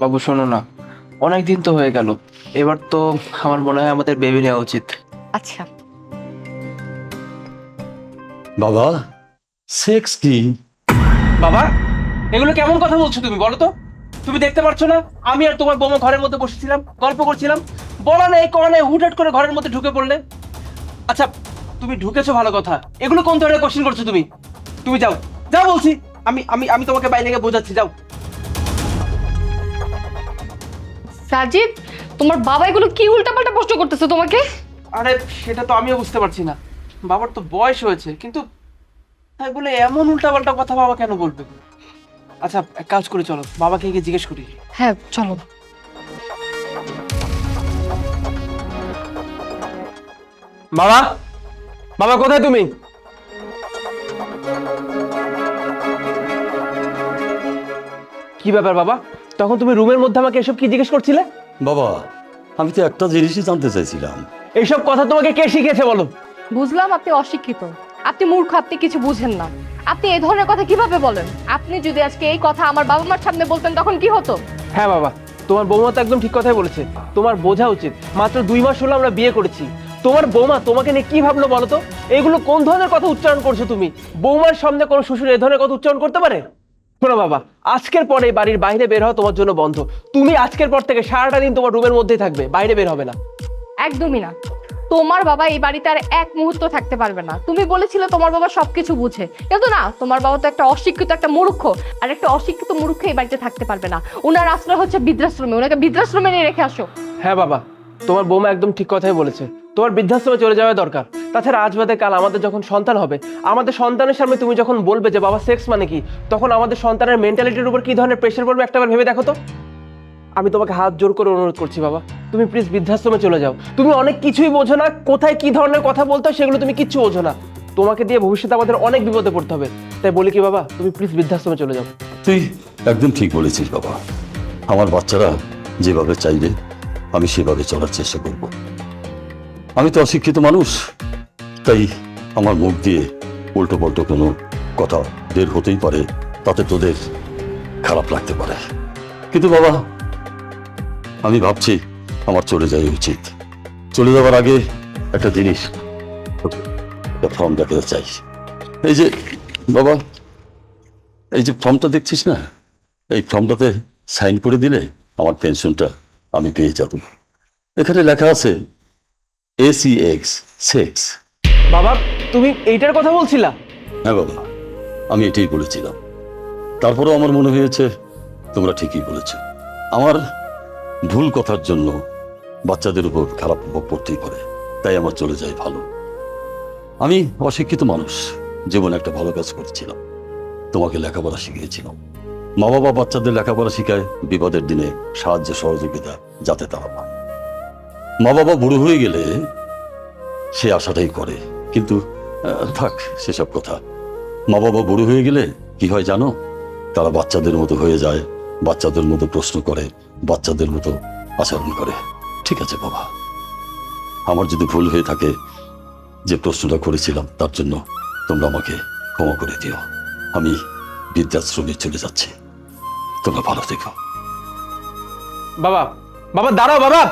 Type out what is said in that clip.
বাবু শোনো না। অনেক দিন তো হয়ে গেল। এবার তো আমার মনে হয় আমাদের বেবি নেওয়া উচিত। আচ্ছা। বাবা সেক্স কি? বাবা এগুলো কেমন কথা বলছো তুমি বলো তো। তুমি দেখতে পাচ্ছ না আমি আর তোমার বৌমা ঘরের মধ্যে বসেছিলাম গল্প করছিলাম। বলা নেই করা নেই হুটহাট করে ঘরের মধ্যে ঢুকে পড়লে। আচ্ছা তুমি ঢুকেছো ভালো কথা। এগুলো কোন ধরনের কোশ্চেন করছ তুমি? তুমি যাও যাও বলছি। আমি আমি আমি তোমাকে বাইরে গিয়ে বোঝাচ্ছি যাও। সাজিদ তোমার বাবা এগুলো কি উল্টাপাল্টা প্রশ্ন করতেছে তোমাকে? আরে সেটা তো আমিও বুঝতে পারছি না। বাবার তো বয়স হয়েছে কিন্তু তাই বলে এমন উল্টাপাল্টা কথা বাবা কেন বলবে? আচ্ছা এক কাজ করে চলো। বাবাকে গিয়ে জিজ্ঞেস করি। হ্যাঁ চলো। বাবা? বাবা কোথায় তুমি? কি ব্যাপার বাবা? তখন তুমি রুমের মধ্যে আমাকে এসব কি জিজ্ঞেস করছিলে? বাবা আমি তো একটা জিনিসই জানতে চাইছিলাম। এইসব কথা তোমাকে কে শিখিয়েছে বলো? বুঝলাম আপনি অশিক্ষিত। আপনি মূর্খ আপনি কিছু বুঝেন না। আপনি এই ধরনের কথা কীভাবে বলেন? আপনি যদি আজকে এই কথা আমার বাবা মার সামনে বলতেন তখন কি হতো? হ্যাঁ বাবা তোমার বৌমা তো একদম ঠিক কথাই বলেছে। তোমার বোঝা উচিত। মাত্র দুই মাস হলো আমরা বিয়ে করেছি। তোমার বৌমা তোমাকে নিয়ে কি ভাবলো বলো তো? এগুলো কোন ধরনের কথা উচ্চারণ করছ তুমি? বৌমার সামনে কোনো শ্বশুর এই ধরনের কথা উচ্চারণ করতে পারে? শোনো বাবা আজকের পরে বাড়ির বাইরে বের হওয়া তোমার জন্য বন্ধ। তুমি আজকের পর থেকে সারাটা দিন তোমার রুমের মধ্যেই থাকবে বাইরে বের হবে না। একদমই না। তোমার বাবা এই বাড়িতে আর এক মুহূর্ত থাকতে পারবে না। তুমি বলেছিলে তোমার বাবা সবকিছু বুঝে। কিন্তু না তোমার বাবা তো একটা অশিক্ষিত একটা মূর্খ আর একটা অশিক্ষিত মূর্খ এই বাড়িতে থাকতে পারবে না। ওনার আশ্রয় হচ্ছে বৃদ্ধাশ্রমে। ওনাকে বৃদ্ধাশ্রমে নিয়ে রেখে আসো। হ্যাঁ বাবা তোমার বৌমা একদম ঠিক কথাই বলেছে। তোমার বৃদ্ধাশ্রমে চলে যাওয়া দরকার। তাছাড়া আজ বাদে কাল আমাদের যখন সন্তান হবে, আমাদের সন্তানের সামনে তুমি যখন বলবে যে, বাবা সেক্স মানে কি? তখন আমাদের সন্তানের মেন্টালিটির উপর কি ধরনের প্রেশার পড়বে একটাবার ভেবে দেখো তো? আমি তোমাকে হাত জোর করে অনুরোধ করছি, বাবা। তুমি প্লিজ বৃদ্ধাশ্রমে চলে যাও। তুমি অনেক কিছুই বোঝো না, কোথায় কি ধরনের কথা বলতে হয় সেগুলো তুমি কিচ্ছু বোঝো না। তোমাকে দিয়ে ভবিষ্যতে আমাদের অনেক বিপদে পড়তে হবে। তাই বলি কি, বাবা, তুমি প্লিজ বৃদ্ধাশ্রমে চলে যাও। তুই একদম ঠিক বলেছিস, বাবা। আমার বাচ্চারা যেভাবে চাইবে আমি সেভাবে চলার চেষ্টা করব। আমি তো অশিক্ষিত মানুষ, তাই আমার মুখ দিয়ে উল্টো পাল্টো কোনো কথা বের হতেই পারে, তাতে তোদের খারাপ লাগতে পারে। কিন্তু বাবা, আমি ভাবছি আমার চলে যাওয়া উচিত। চলে যাওয়ার আগে একটা জিনিস ফর্ম দেখাতে চাই। এই যে, বাবা, এই যে ফর্মটা দেখছিস না? এই ফর্মটাতে সাইন করে দিলে আমার পেনশনটা আমি পেয়ে যাব। এখানে লেখা আছে এসি এক্স সেক্স বাবা তুমি এইটার কথা বলছিলা? হ্যাঁ বাবা আমি এটাই বলেছিলাম। তারপরেও আমার মনে হয়েছে তোমরা ঠিকই বলেছ। আমার ভুল কথার জন্য বাচ্চাদের উপর খারাপ প্রভাব পড়তেই পারে তাই আমার চলে যায় ভালো। আমি অশিক্ষিত মানুষ জীবনে একটা ভালো কাজ করেছিলাম। তোমাকে লেখাপড়া শিখিয়েছিলাম। মা বাবা বাচ্চাদের লেখাপড়া শিখায় বিপদের দিনে সাহায্য সহযোগিতা যাতে তারা পায়। মা বাবা বুড়ো হয়ে গেলে সে আশাটাই করে। কিন্তু থাক, সেসব কথা। মা বাবা বুড়ো হয়ে গেলে কি হয় জানো? তারা বাচ্চাদের মতো হয়ে যায়, বাচ্চাদের মতো প্রশ্ন করে, বাচ্চাদের মতো আচরণ করে। ঠিক আছে, বাবা। আমার যদি ভুল হয়ে থাকে, যে প্রশ্নটা করেছিলাম, তার জন্য তোমরা আমাকে ক্ষমা করে দিও। আমি বৃদ্ধাশ্রমে চলে যাচ্ছি। তোমরা ভালো থেকো। বাবা বাবা দাঁড়াও বাবা।